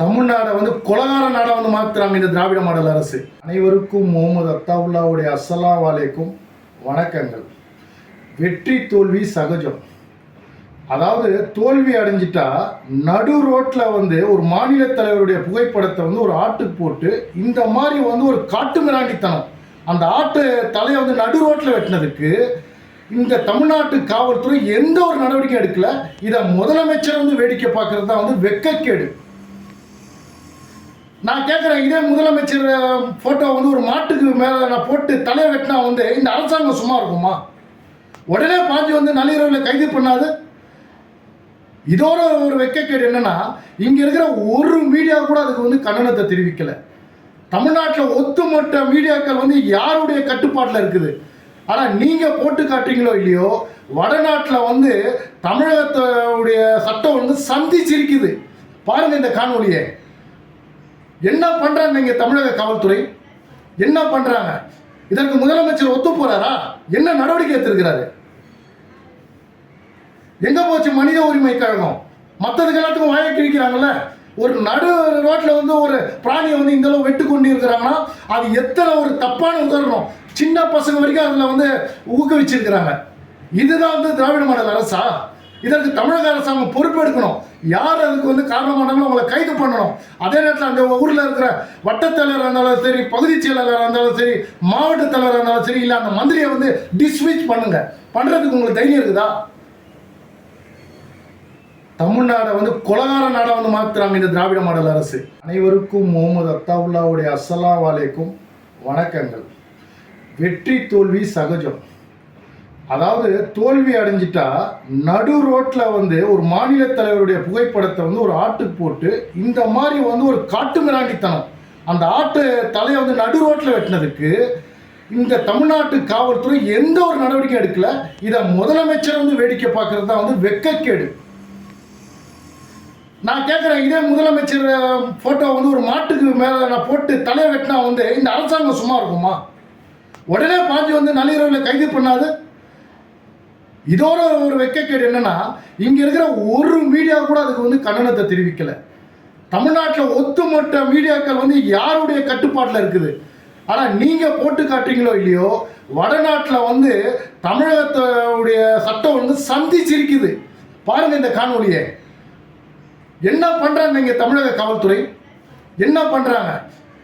தமிழ்நாடை வந்து கொலகார நாடாக வந்து மாற்றுறாங்க இந்த திராவிட மாடல் அரசு. அனைவருக்கும் முகமது அத்தாவுல்லாவுடைய அஸ்ஸலா வலைக்கும் வணக்கங்கள். வெற்றி தோல்வி சகஜம். அதாவது தோல்வி அடைஞ்சிட்டா நடு ரோட்டில் வந்து ஒரு மாநில தலைவருடைய புகைப்படத்தை வந்து ஒரு ஆட்டுக்கு போட்டு இந்த மாதிரி வந்து ஒரு காட்டு மிராண்டித்தனம். அந்த ஆட்டு தலையை வந்து நடு ரோட்டில் வெட்டினதுக்கு இந்த தமிழ்நாட்டு காவல்துறை எந்த ஒரு நடவடிக்கை எடுக்கல. இதை முதலமைச்சர் வந்து வேடிக்கை பார்க்கறது தான் வந்து வெக்கக்கேடு. நான் கேட்குறேன் இதே முதலமைச்சர் ஃபோட்டோ வந்து ஒரு மாட்டுக்கு மேலே நான் போட்டு தலையை வெட்டினா வந்து இந்த அரசாங்கம் சும்மா இருக்குமா? உடனே பாஞ்சு வந்து நள்ளிரவில் கைது பண்ணாது. இதோட ஒரு வெக்கக்கேடு என்னென்னா இங்கே இருக்கிற ஒரு மீடியா கூட அதுக்கு வந்து கண்டனத்தை தெரிவிக்கலை. தமிழ்நாட்டில் ஒத்துமொத்த மீடியாக்கள் வந்து யாருடைய கட்டுப்பாட்டில் இருக்குது? ஆனால் நீங்கள் போட்டு காட்டுறீங்களோ இல்லையோ வடநாட்டில் வந்து தமிழகத்துடைய சட்டம் வந்து சந்திச்சிருக்குது பாருங்கள் இந்த காணொலியை என்ன பண்றாங்க இங்கே தமிழக காவல்துறை? என்ன பண்றாங்க? இதற்கு முதலமைச்சர் ஒத்து போறாரா? என்ன நடவடிக்கை எடுத்திருக்கிறாரு? எங்க போச்சு மனித உரிமை கழகம்? மற்றதுக்கு எல்லாத்துக்கும் வாயை கிழிக்கிறாங்கல்ல? ஒரு நடு ரோட்டில் வந்து ஒரு பிராணியை வந்து இந்த அளவு வெட்டு கொண்டு இருக்கிறாங்கன்னா அது எத்தனை ஒரு தப்பான உதாரணம். சின்ன பசங்க வரைக்கும் அதில் வந்து ஊக்குவிச்சிருக்கிறாங்க. இதுதான் வந்து திராவிட மாடல் அரசா? இதற்கு தமிழக அரசாங்கம் பொறுப்பெடுக்கணும் யார் அதுக்கு வந்து காரணமானாலும் அவங்கள கைது பண்ணணும். அதே நேரத்தில் அந்த ஊரில் இருக்கிற வட்டத்தலைவராக இருந்தாலும் சரி பகுதி செயலாளராக இருந்தாலும் சரி மாவட்ட தலைவராக இருந்தாலும் சரி இல்லை அந்த மந்திரியை வந்து டிஸ்மிஸ் பண்ணுங்க. பண்ணுறதுக்கு உங்களுக்கு தைரியம் இருக்குதா? தமிழ்நாடை வந்து கொலகார நாடாக வந்து மாற்றுறாங்க இந்த திராவிட மாடல் அரசு. அனைவருக்கும் முகமது அத்தாவுல்லாவுடைய அஸ்ஸலாமு வலைக்கும் வணக்கங்கள். வெற்றி தோல்வி சகஜம். அதாவது தோல்வி அடைஞ்சிட்டா நடு ரோட்ல வந்து ஒரு மாநில தலைவருடைய புகைப்படத்தை வந்து ஒரு ஆட்டுக்கு போட்டு இந்த மாதிரி வந்து ஒரு காட்டு மிராண்டித்தனம். அந்த ஆட்டு தலையை வந்து நடு ரோட்ல வெட்டினதுக்கு இந்த தமிழ்நாட்டு காவல்துறை எந்த ஒரு நடவடிக்கை எடுக்கல. இதை முதலமைச்சர் வந்து வேடிக்கை பார்க்கறது தான் வந்து வெக்கக்கேடு. நான் கேட்குறேன் இதே முதலமைச்சர் ஃபோட்டோ வந்து ஒரு மாட்டுக்கு மேலே நான் போட்டு தலையை வெட்டினா வந்து இந்த அரசாங்கம் சும்மா இருக்குமா? உடனே பாஞ்சு வந்து நள்ளிரவில் கைது பண்ணாது. இதோட ஒரு வெக்கக்கேடு என்னன்னா இங்க இருக்கிற ஒரு மீடியா கூட அதுக்கு வந்து கண்டனத்தை தெரிவிக்கல. தமிழ்நாட்டில் ஒத்துமொத்த மீடியாக்கள் வந்து யாருடைய கட்டுப்பாட்டில் இருக்குது? ஆனால் நீங்கள் போட்டு காட்டுறீங்களோ இல்லையோ வடநாட்டில் வந்து தமிழகத்துடைய சட்டம் வந்து சந்திச்சிருக்குது. பாருங்க இந்த காணொலியை என்ன பண்ணுறாங்க இங்கே தமிழக காவல்துறை? என்ன பண்ணுறாங்க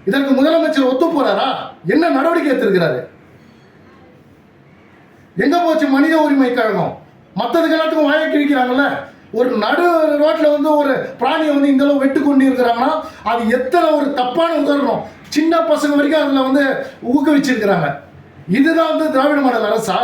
இதற்கு முதலமைச்சர் ஒத்து போகிறாரா என்ன நடவடிக்கை எடுத்திருக்கிறாரு? எங்க போச்சு? மனித உரிமை கழகம். மற்றதுக்கு எல்லாத்துக்கும் வாயை கிழிக்கிறாங்கல்ல ஒரு நடு ரோட்டில் வந்து ஒரு பிராணியை வந்து இந்த அளவு வெட்டு கொண்டு இருக்கிறாங்கன்னா அது எத்தனை ஒரு தப்பான உதாரணம். சின்ன பசங்க வரைக்கும் அதில் வந்து ஊக்குவிச்சிருக்கிறாங்க. இதுதான் வந்து திராவிட மாடல் அரசா?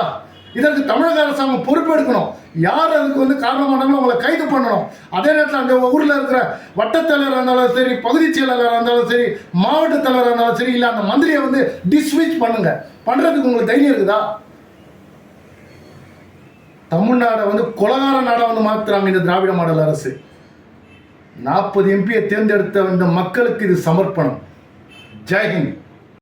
இதற்கு தமிழக அரசாங்கம் பொறுப்பெடுக்கணும் யார் அதுக்கு வந்து காரணமானாங்களோ அவங்கள கைது பண்ணணும். அதே நேரத்தில் அந்த ஊரில் இருக்கிற வட்டத்தலைவராக இருந்தாலும் சரி பகுதி செயலாளராக இருந்தாலும் சரி மாவட்ட தலைவராக இருந்தாலும் சரி இல்லை அந்த மந்திரியை வந்து டிஸ்மிஸ் பண்ணுங்க. பண்ணுறதுக்கு உங்களுக்கு தைரியம் இருக்குதா? தமிழ்நாடை வந்து கொலகார நாடாக வந்து மாற்றுறாங்க இந்த திராவிட மாடல் அரசு. நாற்பது எம்பியை தேர்ந்தெடுத்த இந்த மக்களுக்கு இது சமர்ப்பணம். ஜெய்ஹிந்த்.